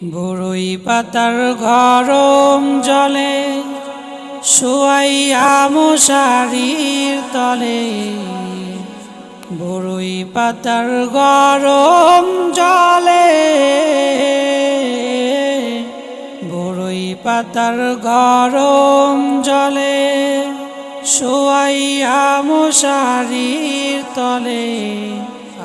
বড়ই পাতার গরম জলে, শুয়াইয়া মশারির তলে। বড়ই পাতার গরম জলে, বড়ই পাতার গরম জলে, শোয়াইয়া মশারির তলে।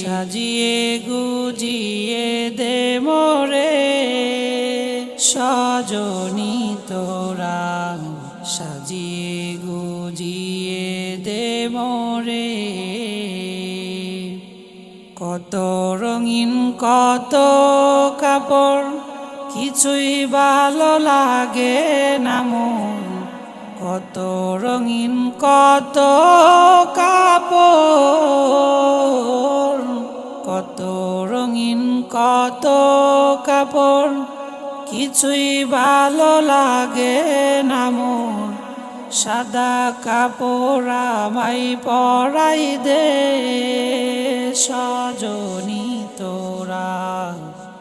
সাজিয়ে গুজিয়ে দে মোরে। সজনি তোরা সাজিয়ে গুজিয়ে দে মোরে। কত রঙিন, কত কাপড়, কিছুই ভালো লাগে না মন। কত রঙিন, কত কাপড় কত কাপড়, কিছুই ভালো লাগে না মন সাদা কাপড় আমাই পরাই দে, সজনি তোরা।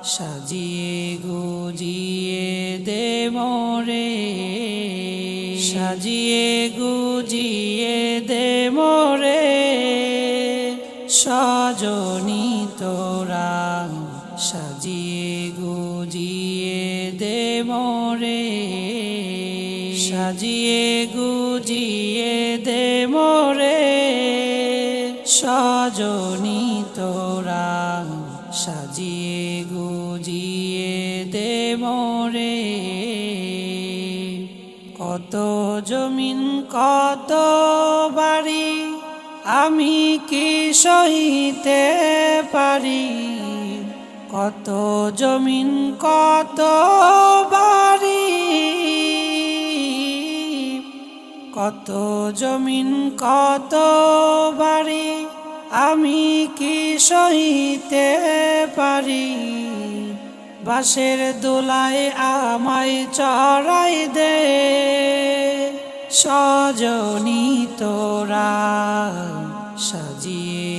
সাজিয়ে গুজিয়ে দে মোরে। সাজিয়ে গুজিয়ে দে মোরে। সজনি তোরা। সাজিয়ে গুজিয়ে দে মোরে। সাজিয়ে গুজিয়ে দে মোরে। সজনি তোরা সাজিয়ে গুজিয়ে দে মোরে। কত জমিন, কত বাড়ি, আমি কি সহিতে পারি? কত জমিন, কত বাড়ি, কত জমিন, কত বাড়ি, আমি কি সহিতে পারি? বাসের দোলায় আমায় চড়াই দে, সজনি তোরা সাজিয়ে